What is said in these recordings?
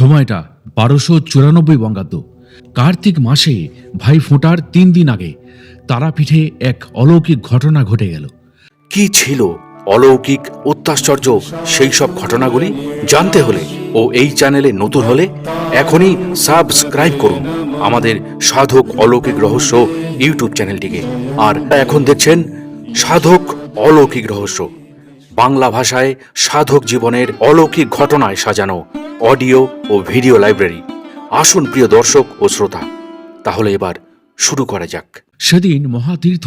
সময়টা বারোশো চুরানব্বই বঙ্গাব্দ। কার্তিক মাসে ভাই ফোঁটার তিন দিন আগে তারাপীঠে এক অলৌকিক ঘটনা ঘটে গেল। কি ছিল অলৌকিক অত্যাশ্চর্য সেই সব ঘটনাগুলি জানতে হলে ও এই চ্যানেলে নতুন হলে এখনই সাবস্ক্রাইব করুন আমাদের সাধক অলৌকিক রহস্য ইউটিউব চ্যানেলটিকে। আর এখন দেখছেন সাধক অলৌকিক রহস্য। বাংলা ভাষায় সাধক জীবনের অলৌকিক ঘটনায় সাজানো অডিও ও ভিডিও লাইব্রেরি। আসুন প্রিয় দর্শক ও শ্রোতা, তাহলে এবার শুরু করা যাক। সেদিন মহাতীর্থ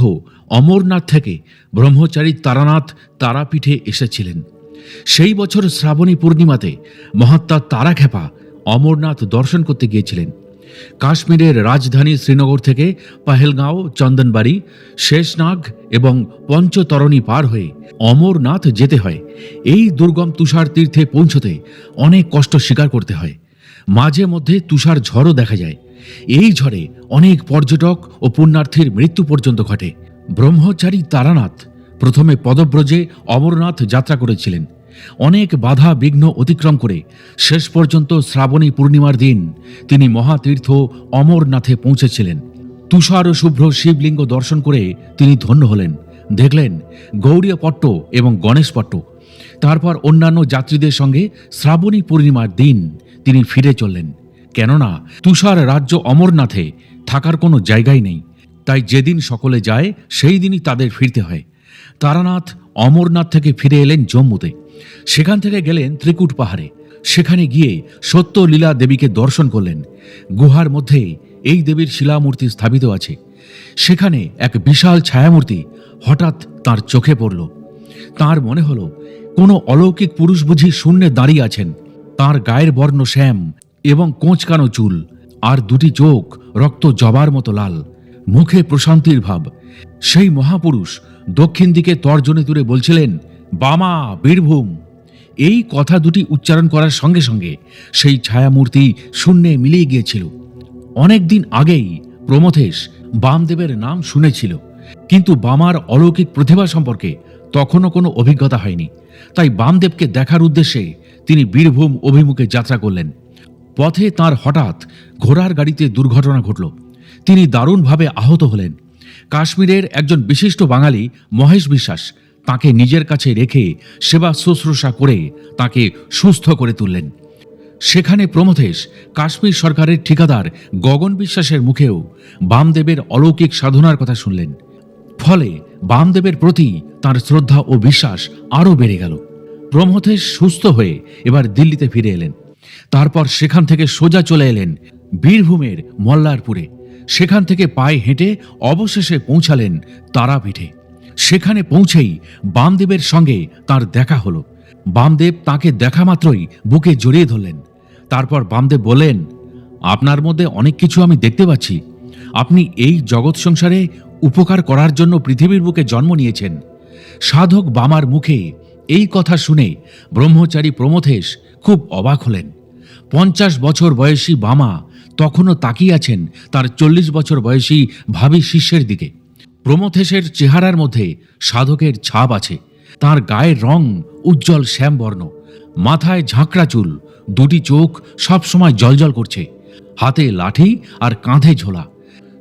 অমরনাথ থেকে ব্রহ্মচারী তারানাথ তারাপীঠে এসেছিলেন। সেই বছর শ্রাবণী পূর্ণিমাতে মহাত্মা তারাখ্যাপা অমরনাথ দর্শন করতে গিয়েছিলেন। কাশ্মীরের রাজধানী শ্রীনগর থেকে পাহেলগাঁও, চন্দনবাড়ি, শেষনাগ এবং পঞ্চতরণী পার হয়ে অমরনাথ যেতে হয়। এই দুর্গম তুষার তীর্থে পৌঁছতে অনেক কষ্ট স্বীকার করতে হয়। মাঝে মধ্যে তুষার ঝড়ও দেখা যায়। এই ঝড়ে অনেক পর্যটক ও পুণ্যার্থীর মৃত্যু পর্যন্ত ঘটে। ব্রহ্মচারী তারানাথ প্রথমে পদব্রজে অমরনাথ যাত্রা করেছিলেন। অনেক বাধা বিঘ্ন অতিক্রম করে। শেষ পর্যন্ত শ্রাবণী পূর্ণিমার দিন তিনি মহাতীর্থ অমরনাথে পৌঁছেছিলেন। তুষার ও শুভ্র শিবলিঙ্গ দর্শন করে তিনি ধন্য হলেন। দেখলেন গৌরীয় পট্ট এবং গণেশ পট্ট। তারপর অন্যান্য যাত্রীদের সঙ্গে শ্রাবণী পূর্ণিমার দিন তিনি ফিরে চললেন। কেননা তুষার রাজ্য অমরনাথে থাকার কোনো জায়গাই নেই। তাই যেদিন সকলে যায়, সেই দিনই তাদের ফিরতে হয়। তারানাথ অমরনাথ থেকে ফিরে এলেন জম্মুতে। সেখান থেকে গেলেন ত্রিকুট পাহাড়ে। সেখানে গিয়ে সত্য লীলা দেবীকে দর্শন করলেন। গুহার মধ্যে এই দেবীর শিলামূর্তি স্থাপিত আছে। সেখানে এক বিশাল ছায়ামূর্তি হঠাৎ তার চোখে পড়ল। তার মনে হলো, কোনো অলৌকিক পুরুষ বুঝি শূন্যে দাঁড়িয়ে আছেন। তার গায়ের বর্ণ শ্যাম এবং কোঁচকানো চুল আর দুটি চোখ রক্ত জবার মতো লাল। মুখে প্রশান্তির ভাব। সেই মহাপুরুষ দক্ষিণ দিকে তর্জনে তুলে বলছিলেন বামা, বীরভূম। এই কথা দুটি উচ্চারণ করার সঙ্গে সঙ্গে সেই ছায়ামূর্তি শূন্যে মিলিয়ে গিয়েছিল। অনেক দিন আগেই প্রমথেশ বামদেবের নাম শুনেছিল, কিন্তু বামার অলৌকিক প্রতিভা সম্পর্কে তখনও কোনো অভিজ্ঞতা হয়নি। তাই বামদেবকে দেখার উদ্দেশ্যে তিনি বীরভূম অভিমুখে যাত্রা করলেন। পথে তার হঠাৎ ঘোড়ার গাড়িতে দুর্ঘটনা ঘটল। তিনি দারুণভাবে আহত হলেন। কাশ্মীরের একজন বিশিষ্ট বাঙালি মহেশ বিশ্বাস তাকে নিজের কাছে রেখে সেবা শুশ্রূষা করে তাকে সুস্থ করে তুললেন। সেখানে প্রমথেশ কাশ্মীর সরকারের ঠিকাদার গগন বিশ্বাসের মুখেও বামদেবের অলৌকিক সাধনার কথা শুনলেন। ফলে বামদেবের প্রতি তার শ্রদ্ধা ও বিশ্বাস আরও বেড়ে গেল। প্রমথেশ সুস্থ হয়ে এবার দিল্লিতে ফিরে এলেন। তারপর সেখান থেকে সোজা চলে এলেন বীরভূমের মল্লারপুরে। সেখান থেকে পায়ে হেঁটে অবশেষে পৌঁছালেন তারাপীঠে। সেখানে পৌঁছেই বামদেবের সঙ্গে তার দেখা হলো। বামদেব তাকে দেখা মাত্রই বুকে জড়িয়ে ধরলেন। তারপর বামদেব বললেন, আপনার মধ্যে অনেক কিছু আমি দেখতে পাচ্ছি। আপনি এই জগৎ সংসারে উপকার করার জন্য পৃথিবীর বুকে জন্ম নিয়েছেন। সাধক বামার মুখে এই কথা শুনে ব্রহ্মচারী প্রমথেশ খুব অবাক হলেন। পঞ্চাশ বছর বয়সী বামা তখনও তাকিয়ে আছেন তার চল্লিশ বছর বয়সী ভাবি শিষ্যের দিকে। প্রমথেশের চেহারার মধ্যে সাধকের ছাপ আছে। তার গায়ের রং উজ্জ্বল শ্যামবর্ণ। মাথায় ঝাঁকড়া চুল। দুটি চোখ সবসময় জলজল করছে। হাতে লাঠি আর কাঁধে ঝোলা।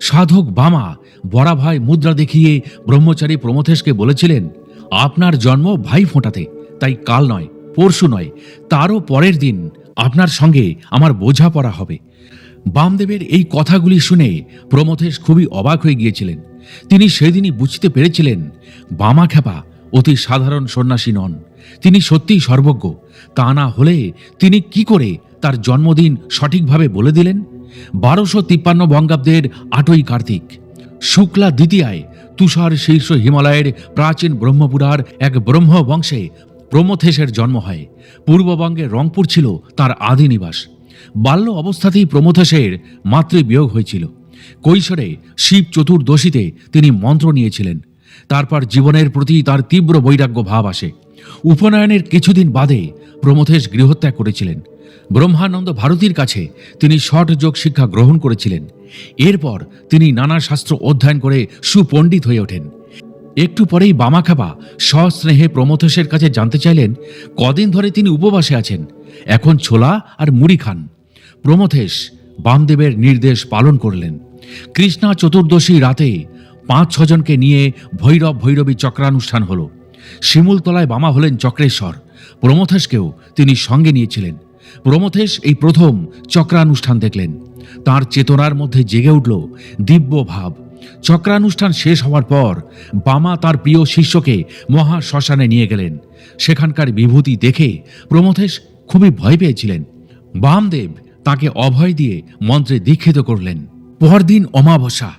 সাধক বামা বরাভাই মুদ্রা দেখিয়ে ব্রহ্মচারী প্রমথেশকে বলেছিলেন, আপনার জন্ম ভাই ফোঁটাতে, তাই কাল নয়, পরশু নয়, তারও পরের দিন আপনার সঙ্গে আমার বোঝাপড়া হবে। বামদেবের এই কথাগুলি শুনে প্রমথেশ খুবই অবাক হয়ে গিয়েছিলেন। তিনি সেদিনই বুঝতে পেরেছিলেন, বামা খেপা অতি সাধারণ সন্ন্যাসী নন। তিনি সত্যিই সর্বজ্ঞ। তা না হলে তিনি কি করে তার জন্মদিন সঠিকভাবে বলে দিলেন? বারোশো তিপ্পান্ন বঙ্গাব্দের আটই কার্তিক, শুক্লা দ্বিতীয়ায় তুষার শীর্ষ হিমালয়ের প্রাচীন ব্রহ্মপুরার এক ব্রহ্ম বংশে প্রমথেশের জন্ম হয়। পূর্ববঙ্গের রংপুর ছিল তার আদি নিবাস বাল্য অবস্থাতেই প্রমথেশের মাতৃবিয়োগ হয়েছিল। কৈশোরে শিব চতুর্দশীতে তিনি মন্ত্র নিয়েছিলেন। তারপর জীবনের প্রতি তার তীব্র বৈরাগ্য ভাব আসে। উপনয়নের কিছুদিন বাদে প্রমথেশ গৃহত্যাগ করেছিলেন। ব্রহ্মানন্দ ভারতীর কাছে তিনি ষট যোগ শিক্ষা গ্রহণ করেছিলেন। এরপর তিনি নানা শাস্ত্র অধ্যয়ন করে সুপণ্ডিত হয়ে ওঠেন। একটু পরেই বামাখাবা সস্নেহে প্রমথেশের কাছে জানতে চাইলেন, কদিন ধরে তিনি উপবাসে আছেন? এখন ছোলা আর মুড়ি খান। প্রমথেশ বামদেবের নির্দেশ পালন করলেন। কৃষ্ণা চতুর্দশী রাতে পাঁচ ছজনকে নিয়ে ভৈরব ভৈরবী চক্রানুষ্ঠান হল। শিমুলতলায় বামা হলেন চক্রেশ্বর। প্রমথেশকেও তিনি সঙ্গে নিয়েছিলেন। প্রমথেশ এই প্রথম চক্রানুষ্ঠান দেখলেন। তার চেতনার মধ্যে জেগে উঠল দিব্য ভাব। চক্রানুষ্ঠান শেষ হওয়ার পর বামা তার প্রিয় শিষ্যকে মহা শ্মশানে নিয়ে গেলেন। সেখানকার বিভূতি দেখে প্রমথেশ খুবই ভয় পেয়েছিলেন। বামদেব তাকে অভয় দিয়ে মন্ত্রে দীক্ষিত করলেন। পরদিন অমাবস্যা,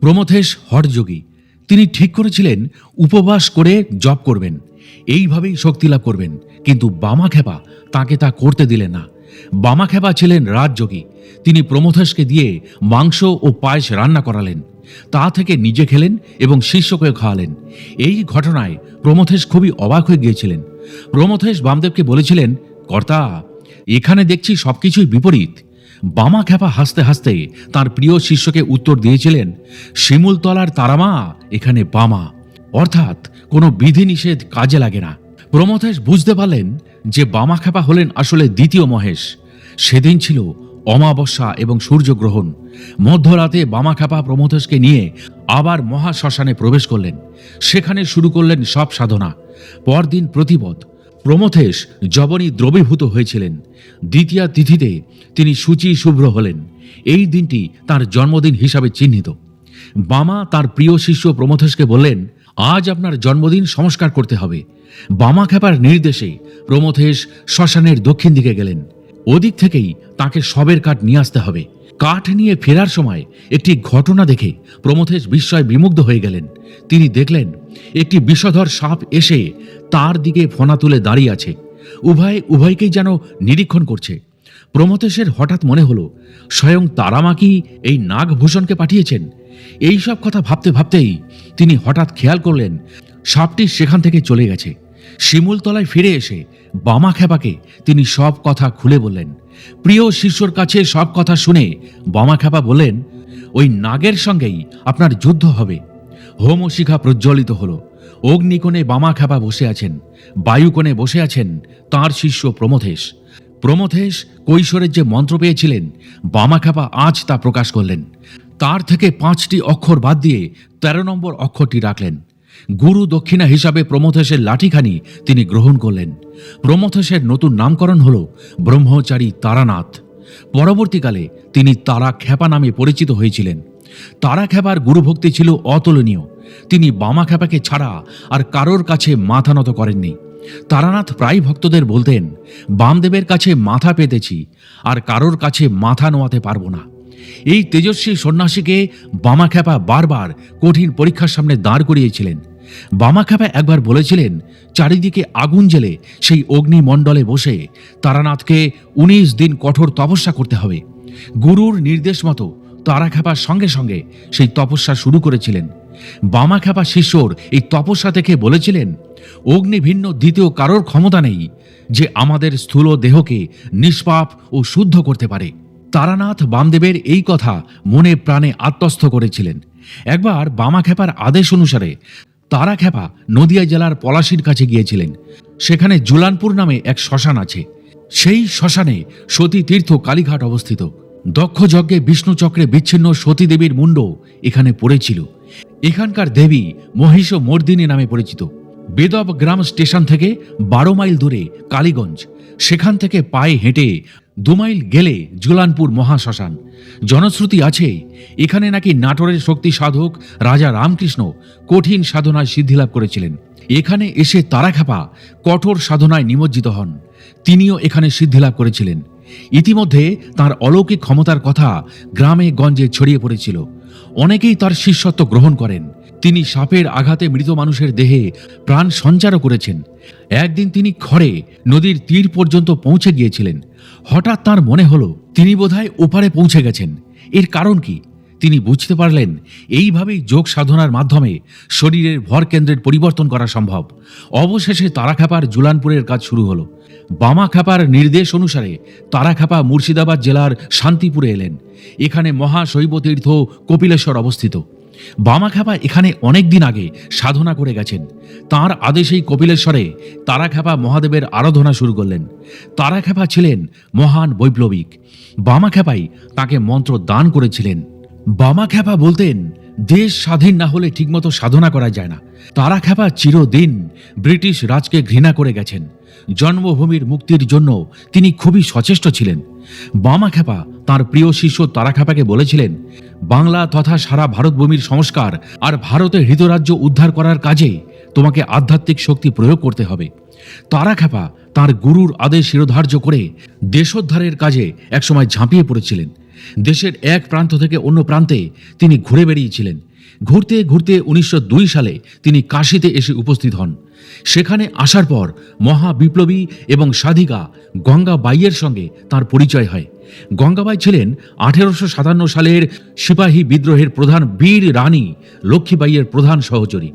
প্রমথেশ হরযোগী, তিনি ঠিক করেছিলেন উপবাস করে জপ করবেন। এইভাবেই শক্তি লাভ করবেন, কিন্তু বামাখ্যাপা তাকে তা করতে দিলেন না। বামাখ্যাপা ছিলেন রাজযোগী, তিনি প্রমথেশকে দিয়ে মাংস ও পায়েস রান্না করালেন। তা থেকে নিজে খেলেন এবং শিষ্যকে খাওয়ালেন। এই ঘটনায় প্রমথেশ খুবই অবাক হয়ে গিয়েছিলেন। প্রমথেশ বামদেবকে বলেছিলেন কর্তা, এখানে দেখছি সবকিছুই বিপরীত। বামা খ্যাপা হাসতে হাসতে তার প্রিয় শিষ্যকে উত্তর দিয়েছিলেন শিমুলতলার তারামা, এখানে বামা। অর্থাৎ কোনো বিধিনিষেধ কাজে লাগে না। প্রমথেশ বুঝতে পারলেন যে বামা খ্যাপা হলেন আসলে দ্বিতীয় মহেশ। সেদিন ছিল অমাবস্যা এবং সূর্যগ্রহণ। মধ্যরাতে বামা খ্যাপা প্রমথেশকে নিয়ে আবার মহা শ্মশানে প্রবেশ করলেন। সেখানে শুরু করলেন সব সাধনা। পরদিন প্রতিপদ প্রমথেশ জবনী দ্রবীভূত হয়েছিলেন। দ্বিতীয়া তিথিতে তিনি সূচি শুভ্র হলেন। এই দিনটি তার জন্মদিন হিসাবে চিহ্নিত। বামা তার প্রিয় শিষ্য প্রমথেশকে বললেন, আজ আপনার জন্মদিন সংস্কার করতে হবে। বামা খেপার নির্দেশে প্রমথেশ শ্মশানের দক্ষিণ দিকে গেলেন। ওদিক থেকেই তাকে সবের কাঠ নিয়ে আসতে হবে। কাঠ নিয়ে ফেরার সময় একটি ঘটনা দেখে প্রমথেশ বিস্ময় বিমুগ্ধ হয়ে গেলেন। তিনি দেখলেন একটি বিষধর সাপ এসে তার দিকে ফোনা তুলে দাঁড়িয়ে আছে। উভয়, উভয়কেই যেন নিরীক্ষণ করছে। প্রমথেশের হঠাৎ মনে হলো, স্বয়ং তারামা কি এই নাগভূষণকে পাঠিয়েছেন? এই সব কথা ভাবতে ভাবতেই তিনি হঠাৎ খেয়াল করলেন, সাপটি সেখান থেকে চলে গেছে। শিমুলতলায় ফিরে এসে বামা খেপাকে তিনি সব কথা খুলে বললেন। প্রিয় শিষ্যর কাছে সব কথা শুনে বামা খেপা বললেন, ওই নাগের সঙ্গেই আপনার যুদ্ধ হবে। হোমশিখা প্রজ্বলিত হল। অগ্নিকোণে বামা খেপা বসে আছেন। বায়ুকোণে বসে আছেন তার শিষ্য প্রমথেশ। প্রমথেশ কৈশোরের যে মন্ত্র পেয়েছিলেন বামাখ্যাপা আজ তা প্রকাশ করলেন। তার থেকে পাঁচটি অক্ষর বাদ দিয়ে তেরো নম্বর অক্ষরটি রাখলেন। গুরু দক্ষিণা হিসাবে প্রমথেশের লাঠিখানি তিনি গ্রহণ করলেন। প্রমথেশের নতুন নামকরণ হল ব্রহ্মচারী তারানাথ। পরবর্তীকালে তিনি তারা খ্যাপা নামে পরিচিত হয়েছিলেন। তারা খ্যাপার গুরুভক্তি ছিল অতুলনীয়। তিনি বামা খ্যাপাকে ছাড়া আর কারোর কাছে মাথা নত করেননি। তারানাথ প্রায় ভক্তদের বলতেন, বামদেবের কাছে মাথা পেতেছি, আর কারোর কাছে মাথা নোয়াতে পারব না। এই তেজস্বী সন্ন্যাসীকে বামাখ্যাপা বারবার কঠিন পরীক্ষার সামনে দাঁড় করিয়েছিলেন। বামাখ্যাপা একবার বলেছিলেন, চারিদিকে আগুন জেলে সেই অগ্নিমণ্ডলে বসে তারানাথকে উনিশ দিন কঠোর তপস্যা করতে হবে। গুরুর নির্দেশ মতো তারাখ্যাপার সঙ্গে সঙ্গে সেই তপস্যা শুরু করেছিলেন। বামাখ্যাপা শিষ্যর এই তপস্যা থেকে বলেছিলেন, অগ্নি ভিন্ন দ্বিতীয় কারোর ক্ষমতা নেই যে আমাদের স্থূল দেহকে নিষ্পাপ ও শুদ্ধ করতে পারে। তারানাথ বামদেবের এই কথা মনে প্রাণে আত্মস্থ করেছিলেন। একবার বামাখ্যাপার আদেশ অনুসারে তারাখ্যাপা নদিয়া জেলার পলাশির কাছে গিয়েছিলেন। সেখানে জুলানপুর নামে এক শ্মশান আছে। সেই শ্মশানে সতী তীর্থ কালীঘাট অবস্থিত। দক্ষ যজ্ঞে বিষ্ণু চক্রে বিচ্ছিন্ন সতী দেবীর মুন্ড এখানে পড়েছিল। এখানকার দেবী মহিষ মর্দিনী নামে পরিচিত। বেদব গ্রাম স্টেশন থেকে বারো মাইল দূরে কালীগঞ্জ। সেখান থেকে পায়ে হেঁটে দু মাইল গেলে জুলানপুর মহাশ্মশান। জনশ্রুতি আছে, এখানে নাকি নাটোরের শক্তি সাধক রাজা রামকৃষ্ণ কঠিন সাধনায় সিদ্ধিলাভ করেছিলেন। এখানে এসে তারাখাপা কঠোর সাধনায় নিমজ্জিত হন। তিনিও এখানে সিদ্ধিলাভ করেছিলেন। ইতিমধ্যে তার অলৌকিক ক্ষমতার কথা গ্রামে গঞ্জে ছড়িয়ে পড়েছিল। অনেকেই তার শিষ্যত্ব গ্রহণ করেন। তিনি সাপের আঘাতে মৃত মানুষের দেহে প্রাণ সঞ্চারও করেছেন। একদিন তিনি খড়ে নদীর তীর পর্যন্ত পৌঁছে গিয়েছিলেন। হঠাৎ তার মনে হলো, তিনি বোধহয় ওপারে পৌঁছে গেছেন। এর কারণ কি? তিনি বুঝতে পারলেন, এইভাবেই যোগ সাধনার মাধ্যমে শরীরের ভর কেন্দ্রের পরিবর্তন করা সম্ভব। অবশেষে তারাখাপার জুলানপুরের কাজ শুরু হলো। বামা খাপার নির্দেশ অনুসারে তারাখাপা মুর্শিদাবাদ জেলার শান্তিপুরে এলেন। এখানে মহাশৈব তীর্থ কপিলেশ্বর অবস্থিত। বামাখ্যাপা এখানে অনেক দিন আগে সাধনা করে গেছেন। তার আদেশেই কপিলেশ্বরে তারাখ্যাপা মহাদেবের আরাধনা শুরু করলেন। তারাখ্যাপা ছিলেন মহান বৈপ্লবিক। বামাখ্যাপাই তাকে মন্ত্র দান করেছিলেন। বামাখ্যাপা বলতেন দেশ স্বাধীন না হলে ঠিকমতো সাধনা করা যায় না। তারাখ্যাপা চিরদিন ব্রিটিশ রাজকে ঘৃণা করে গেছেন। জন্মভূমির মুক্তির জন্য তিনি খুবই সচেষ্ট ছিলেন। বামাখ্যাপা তার প্রিয় শিষ্য তারাখ্যাপাকে বলেছিলেন, বাংলা তথা সারা ভারতভূমির সংস্কার আর ভারতের হৃদরাজ্য উদ্ধার করার কাজে তোমাকে আধ্যাত্মিক শক্তি প্রয়োগ করতে হবে। তারাখ্যাপা তাঁর গুরুর আদেশ শিরোধার্য করে দেশোদ্ধারের কাজে একসময় ঝাঁপিয়ে পড়েছিলেন। দেশের এক প্রান্ত থেকে অন্য প্রান্তে তিনি ঘুরে বেড়িয়েছিলেন। ঘুরতে ঘুরতে উনিশশো দুই সালে তিনি কাশিতে এসে উপস্থিত হন। সেখানে আসার পর মহা বিপ্লবী এবং সাধিকা গঙ্গা বাইয়ের সঙ্গে তার পরিচয় হয়। গঙ্গাবাই ছিলেন আঠেরোশো সাতান্ন সালের সিপাহী বিদ্রোহের প্রধান বীর রানী লক্ষ্মীবাইয়ের প্রধান সহচরী।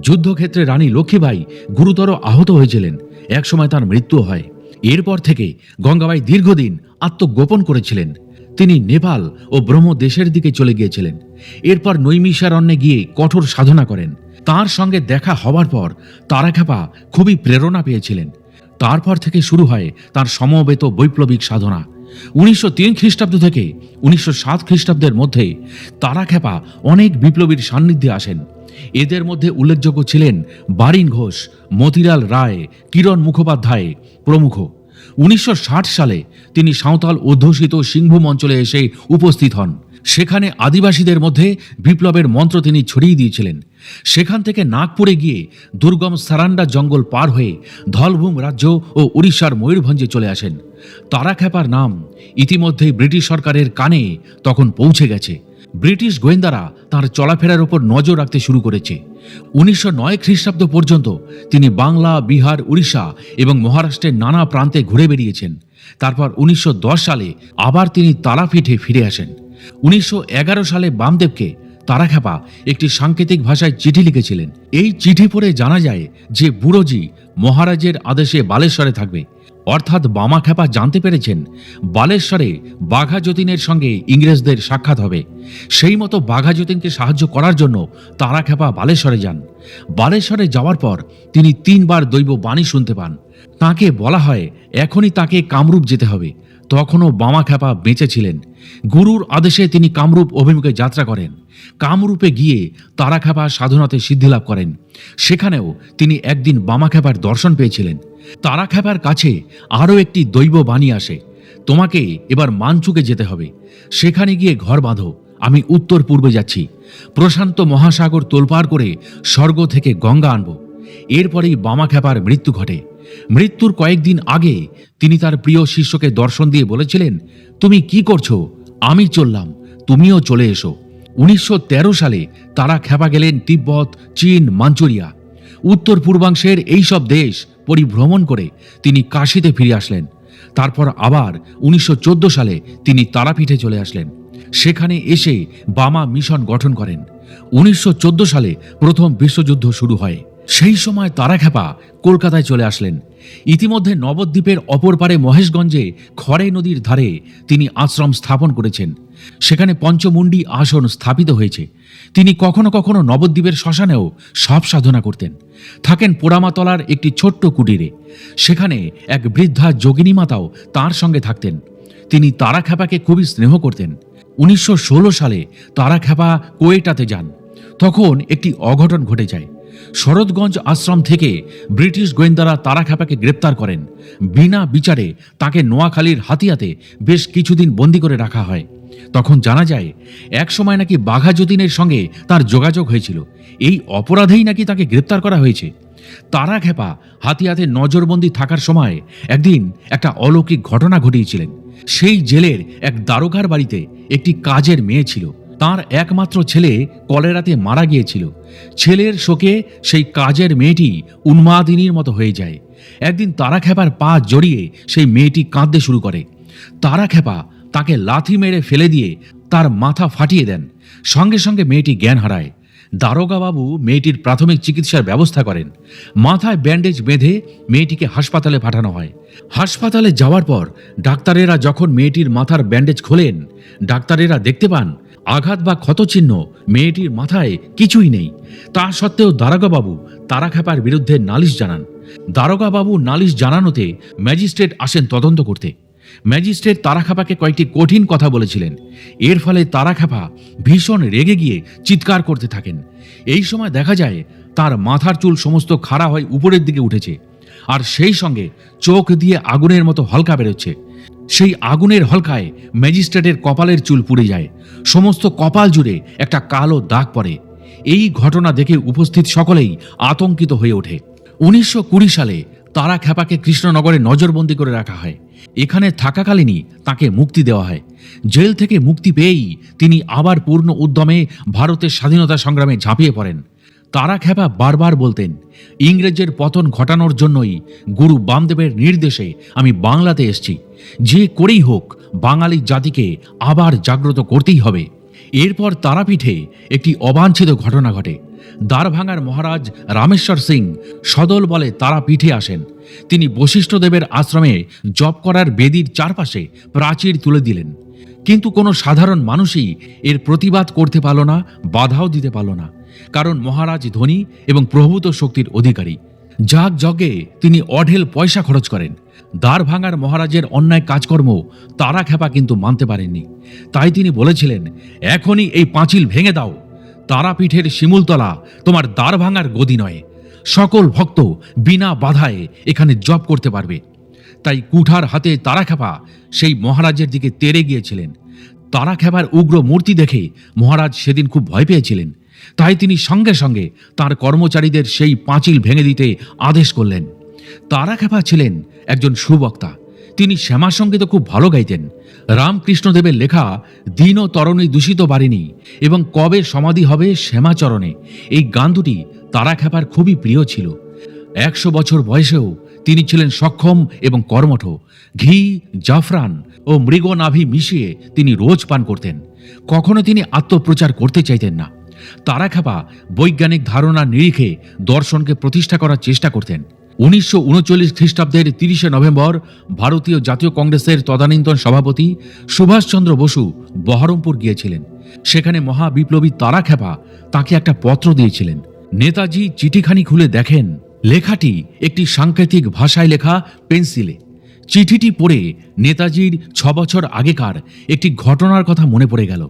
যুদ্ধক্ষেত্রে রানী লক্ষ্মীবাই গুরুতর আহত হয়েছিলেন। একসময় তার মৃত্যু হয়। এরপর থেকে গঙ্গাবাই দীর্ঘদিন আত্মগোপন করেছিলেন। তিনি নেপাল ও ব্রহ্ম দেশের দিকে চলে গিয়েছিলেন। এরপর নৈমিষারণ্যে গিয়ে কঠোর সাধনা করেন। তার সঙ্গে দেখা হবার পর তারাখ্যাপা খুবই প্রেরণা পেয়েছিলেন। তারপর থেকে শুরু হয় তার সমবেত বৈপ্লবিক সাধনা। উনিশশো তিন খ্রিস্টাব্দ থেকে উনিশশো সাত খ্রিস্টাব্দের মধ্যে তারাখ্যাপা অনেক বিপ্লবীর সান্নিধ্যে আসেন। এদের মধ্যে উল্লেখযোগ্য ছিলেন বারিন ঘোষ, মতিলাল রায়, কিরণ মুখোপাধ্যায় প্রমুখ। উনিশশো ষাট সালে তিনি সাঁওতাল অধ্যুষিত সিংভূম অঞ্চলে এসে উপস্থিত হন। সেখানে আদিবাসীদের মধ্যে বিপ্লবের মন্ত্র তিনি ছড়িয়ে দিয়েছিলেন। সেখান থেকে নাগপুরে গিয়ে দুর্গম সারান্ডা জঙ্গল পার হয়ে ধলভূম রাজ্য ও উড়িষ্যার ময়ূরভঞ্জে চলে আসেন। তারাখ্যাপার নাম ইতিমধ্যেই ব্রিটিশ সরকারের কানে তখন পৌঁছে গেছে। ব্রিটিশ গোয়েন্দারা তার চলাফেরার উপর নজর রাখতে শুরু করেছে। উনিশশো নয় খ্রিস্টাব্দ পর্যন্ত তিনি বাংলা, বিহার, উড়িষ্যা এবং মহারাষ্ট্রের নানা প্রান্তে ঘুরে বেরিয়েছেন তারপর উনিশশো দশ সালে আবার তিনি তারাপীঠে ফিরে আসেন। উনিশশো এগারো সালে বামদেবকে তারাখ্যাপা একটি সাংকেতিক ভাষায় চিঠি লিখেছিলেন। এই চিঠি পড়ে জানা যায় যে বুড়োজি মহারাজের আদেশে বালেশ্বরে থাকবে। অর্থাৎ বামাখ্যাপা জানতে পেরেছেন, বালেশ্বরে বাঘা যতীনের সঙ্গে ইংরেজদের সাক্ষাৎ হবে। সেই মতো বাঘা যতীনকে সাহায্য করার জন্য তারা খ্যাপা বালেশ্বরে যান। বালেশ্বরে যাওয়ার পর তিনি তিনবার দৈব বাণী শুনতে পান। তাকে বলা হয়, এখনই তাকে কামরূপ যেতে হবে। তখনও বামাখ্যাপা বেঁচে ছিলেন। গুরুর আদেশে তিনি কামরূপ অভিমুখে যাত্রা করেন। কামরূপে গিয়ে তারাখ্যাপা সাধনাতে সিদ্ধিলাভ করেন। সেখানেও তিনি একদিন বামাখ্যাপার দর্শন পেয়েছিলেন। তারাখ্যাপার কাছে আরও একটি দৈব বাণী আসে, তোমাকে এবার মানচুকে যেতে হবে। সেখানে গিয়ে ঘর বাঁধো, আমি উত্তর পূর্বে যাচ্ছি। প্রশান্ত মহাসাগর তোলপাড় করে স্বর্গ থেকে গঙ্গা আনব। এরপরেই বামাখ্যাপার মৃত্যু ঘটে। মৃত্যুর কয়েকদিন আগে তিনি তার প্রিয় শিষ্যকে দর্শন দিয়ে বলেছিলেন, তুমি কি করছ? আমি চললাম, তুমিও চলে এসো। উনিশশো তেরো সালে তারা খেপা গেলেন তিব্বত, চীন, মাঞ্চুরিয়া। উত্তর পূর্বাংশের এইসব দেশ পরিভ্রমণ করে তিনি কাশিতে ফিরে আসলেন। তারপর আবার উনিশশো চোদ্দ সালে তিনি তারাপীঠে চলে আসলেন। সেখানে এসে বামা মিশন গঠন করেন। উনিশশো চোদ্দ সালে প্রথম বিশ্বযুদ্ধ শুরু হয়। সেই সময় তারাখ্যাপা কলকাতায় চলে আসলেন। ইতিমধ্যে নবদ্বীপের অপর পারে মহেশগঞ্জে খড়াই নদীর ধারে তিনি আশ্রম স্থাপন করেছেন। সেখানে পঞ্চমুণ্ডী আসন স্থাপিত হয়েছে। তিনি কখনো কখনো নবদ্বীপের শ্মশানেও সব সাধনা করতেন। থাকেন পোড়ামাতলার একটি ছোট্ট কুটিরে। সেখানে এক বৃদ্ধা যোগিনী মাতাও তার সঙ্গে থাকতেন। তিনি তারাখ্যাপাকে খুবই স্নেহ করতেন। উনিশশো ষোলো সালে তারাখ্যাপা কোয়েটাতে যান। তখন একটি অঘটন ঘটে যায়। শরৎগঞ্জ আশ্রম থেকে ব্রিটিশ গোয়েন্দারা তারা তারাখ্যাপাকে গ্রেপ্তার করেন। বিনা বিচারে তাকে নোয়াখালীর হাতিয়াতে বেশ কিছুদিন বন্দি করে রাখা হয়। তখন জানা যায় এক সময় নাকি বাঘা যতীনের সঙ্গে তার যোগাযোগ হয়েছিল। এই অপরাধেই নাকি তাকে গ্রেপ্তার করা হয়েছে। তারা খেপা হাতিয়াতে নজরবন্দি থাকার সময় একদিন একটা অলৌকিক ঘটনা ঘটিয়েছিলেন। সেই জেলের এক দারোগার বাড়িতে একটি কাজের মেয়ে ছিল। তার একমাত্র ছেলে কলেরাতে মারা গিয়েছিল। ছেলের শোকে সেই কাজের মেয়েটি উন্মাদিনীর মতো হয়ে যায়। একদিন তারা খেপার পা জড়িয়ে সেই মেয়েটি কাঁদতে শুরু করে। তারা খেপা তাকে লাথি মেরে ফেলে দিয়ে তার মাথা ফাটিয়ে দেন। সঙ্গে সঙ্গে মেয়েটি জ্ঞান হারায়। দারোগাবাবু মেয়েটির প্রাথমিক চিকিৎসার ব্যবস্থা করেন। মাথায় ব্যান্ডেজ বেঁধে মেয়েটিকে হাসপাতালে পাঠানো হয়। হাসপাতালে যাওয়ার পর ডাক্তারেরা যখন মেয়েটির মাথার ব্যান্ডেজ খোলেন, ডাক্তারেরা দেখতে পান আঘাত বা ক্ষতচিহ্ন মেয়েটির মাথায় কিছুই নেই। তা সত্ত্বেও দারোগাবাবু তারাখ্যাপার বিরুদ্ধে নালিশ জানান। দারোগাবাবু নালিশ জানানোতে ম্যাজিস্ট্রেট আসেন তদন্ত করতে। ম্যাজিস্ট্রেট তারাখাপাকে কয়েকটি কঠিন কথা বলেছিলেন। এর ফলে তারাখাপা ভীষণ রেগে গিয়ে চিৎকার করতে থাকেন। এই সময় দেখা যায়, তার মাথার চুল সমস্ত খাড়া হয়ে উপরের দিকে উঠেছে। আর সেই সঙ্গে চোখ দিয়ে আগুনের মতো হলকা বেরোচ্ছে। সেই আগুনের হলকায় ম্যাজিস্ট্রেটের কপালের চুল পুড়ে যায়। সমস্ত কপাল জুড়ে একটা কালো দাগ পড়ে। এই ঘটনা দেখে উপস্থিত সকলেই আতঙ্কিত হয়ে ওঠে। উনিশশো কুড়ি সালে তারা খ্যাপাকে কৃষ্ণনগরে নজরবন্দি করে রাখা হয়। এখানে থাকাকালীনই তাকে মুক্তি দেওয়া হয়। জেল থেকে মুক্তি পেয়েই তিনি আবার পূর্ণ উদ্যমে ভারতের স্বাধীনতা সংগ্রামে ঝাঁপিয়ে পড়েন। তারা খেপা বারবার বলতেন, ইংরেজের পতন ঘটানোর জন্যই গুরু বামদেবের নির্দেশে আমি বাংলাতে এসেছি। যে করেই হোক, বাঙালি জাতিকে আবার জাগ্রত করতেই হবে। এরপর তারাপীঠে একটি অবাঞ্ছিত ঘটনা ঘটে। দ্বারভাঙার মহারাজ রামেশ্বর সিং সদল বলে তারাপীঠে আসেন। তিনি বশিষ্ঠদেবের আশ্রমে জপ করার বেদির চারপাশে প্রাচীর তুলে দিলেন। কিন্তু কোনো সাধারণ মানুষই এর প্রতিবাদ করতে পারল না, বাধাও দিতে পারল না। কারণ মহারাজ ধনী এবং প্রভূত শক্তির অধিকারী। যাগ যজ্ঞে তিনি অঢেল পয়সা খরচ করেন। দ্বার ভাঙার মহারাজের অন্যায় কাজকর্ম তারা খেপা কিন্তু মানতে পারেননি। তাই তিনি বলেছিলেন, এখনই এই পাঁচিল ভেঙে দাও। তারাপীঠের শিমুলতলা তোমার দ্বার ভাঙার গদি নয়। সকল ভক্ত বিনা বাধায় এখানে জপ করতে পারবে। তাই কুঠার হাতে তারাখ্যাপা সেই মহারাজের দিকে তেরে গিয়েছিলেন। তারা তারাখ্যাপার উগ্র মূর্তি দেখে মহারাজ সেদিন খুব ভয় পেয়েছিলেন। তাই তিনি সঙ্গে সঙ্গে তার কর্মচারীদের সেই পাঁচিল ভেঙে দিতে আদেশ করলেন। তারা তারাখ্যাপা ছিলেন একজন সুবক্তা। তিনি শ্যামা সংগীত খুব ভালো গাইতেন। রামকৃষ্ণদেবের লেখা দিন ও তরণী দূষিত বাড়িনি এবং কবে সমাধি হবে শ্যামাচরণে, এই গান দুটি তারা তারাখ্যাপার খুবই প্রিয় ছিল। একশো বছর বয়সেও তিনি ছিলেন সক্ষম এবং কর্মঠ। ঘি, জাফরান ও মৃগনাভি মিশিয়ে তিনি রোজ পান করতেন। কখনো তিনি আত্মপ্রচার করতে চাইতেন না। তারাখাপা বৈজ্ঞানিক ধারণা নিরিখে দর্শনকে প্রতিষ্ঠা করার চেষ্টা করতেন। উনিশশো উনচল্লিশ খ্রিস্টাব্দের তিরিশে নভেম্বর ভারতীয় জাতীয় কংগ্রেসের তদানীন্তন সভাপতি সুভাষচন্দ্র বসু বহরমপুর গিয়েছিলেন। সেখানে মহাবিপ্লবী তারাখ্যাপা তাকে একটা পত্র দিয়েছিলেন। নেতাজি চিঠিখানি খুলে দেখেন লেখাটি একটি সাংকেতিক ভাষায় লেখা পেন্সিলে। চিঠিটি পড়ে নেতাজির ছ বছর আগেকার একটি ঘটনার কথা মনে পড়ে গেল।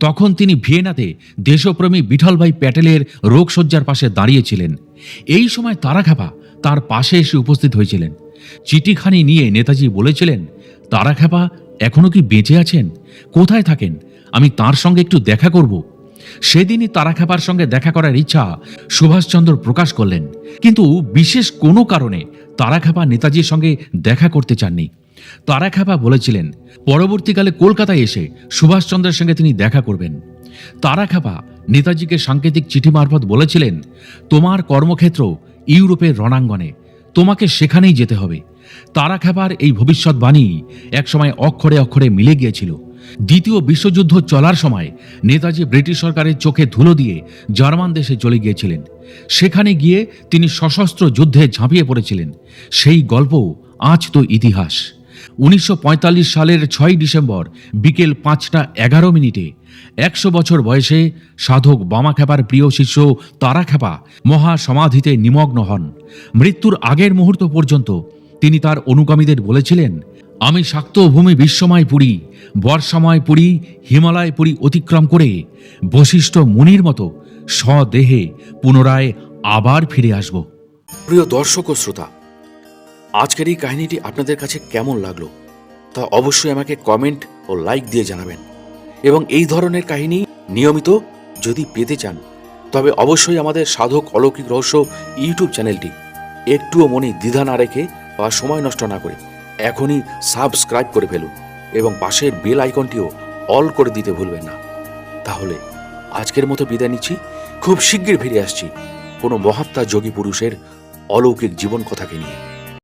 তখন তিনি ভিয়েনাতে দেশপ্রেমী বিঠলভাই প্যাটেলের রোগশয্যার পাশে দাঁড়িয়েছিলেন। এই সময় তারাখ্যাপা তার পাশে এসে উপস্থিত হয়েছিলেন। চিঠিখানি নিয়ে নেতাজি বলেছিলেন তারাখ্যাপা এখনও কি বেঁচে আছেন? কোথায় থাকেন? আমি তার সঙ্গে একটু দেখা করব। সেদিনই তারা তারাখ্যাপার সঙ্গে দেখা করার ইচ্ছা সুভাষচন্দ্র প্রকাশ করলেন। কিন্তু বিশেষ কোনো কারণে তারা তারাখ্যাপা নেতাজির সঙ্গে দেখা করতে চাননি। তারা তারাখ্যাপা বলেছিলেন, পরবর্তীকালে কলকাতায় এসে সুভাষচন্দ্রের সঙ্গে তিনি দেখা করবেন। তারা তারাখ্যাপা নেতাজিকে সাংকেতিক চিঠি মারফত বলেছিলেন, তোমার কর্মক্ষেত্র ইউরোপের রণাঙ্গনে, তোমাকে সেখানেই যেতে হবে। তারা তারাখ্যাপার এই ভবিষ্যৎবাণী একসময় অক্ষরে অক্ষরে মিলে গিয়েছিল। দ্বিতীয় বিশ্বযুদ্ধ চলার সময় নেতাজি ব্রিটিশ সরকারের চোখে ধুলো দিয়ে জার্মান দেশে চলে গিয়েছিলেন। সেখানে গিয়ে তিনি সশস্ত্র যুদ্ধে ঝাঁপিয়ে পড়েছিলেন। সেই গল্প আজ তো ইতিহাস। উনিশশো পঁয়তাল্লিশ সালের ছয় ডিসেম্বর বিকেল পাঁচটা এগারো মিনিটে একশো বছর বয়সে সাধক বামাখ্যাপার প্রিয় শিষ্য তারাখ্যাপা মহা সমাধিতে নিমগ্ন হন। মৃত্যুর আগের মুহূর্ত পর্যন্ত তিনি তার অনুগামীদের বলেছিলেন আমি শাক্ত ভূমি বিশ্বময় পুরী, বর্ষাময় পুরী, হিমালয় পুরী অতিক্রম করে বশিষ্ঠ মুনির মতো স্বদেহে পুনরায় আবার ফিরে আসব। প্রিয় দর্শক ও শ্রোতা, আজকের এই কাহিনীটি আপনাদের কাছে কেমন লাগল তা অবশ্যই আমাকে কমেন্ট ও লাইক দিয়ে জানাবেন। এবং এই ধরনের কাহিনী নিয়মিত যদি পেতে চান, তবে অবশ্যই আমাদের সাধক অলৌকিক রহস্য ইউটিউব চ্যানেলটি একটুও মনে দ্বিধা না রেখে বা সময় নষ্ট না করে এখনই সাবস্ক্রাইব করে ফেলুন এবং পাশের বেল আইকনটিও অল করে দিতে ভুলবেন না। তাহলে আজকের মতো বিদায় নিচ্ছি। খুব শীঘ্রই ফিরে আসছি কোনো মহাত্মা যোগী পুরুষের অলৌকিক জীবন কথাকে নিয়ে।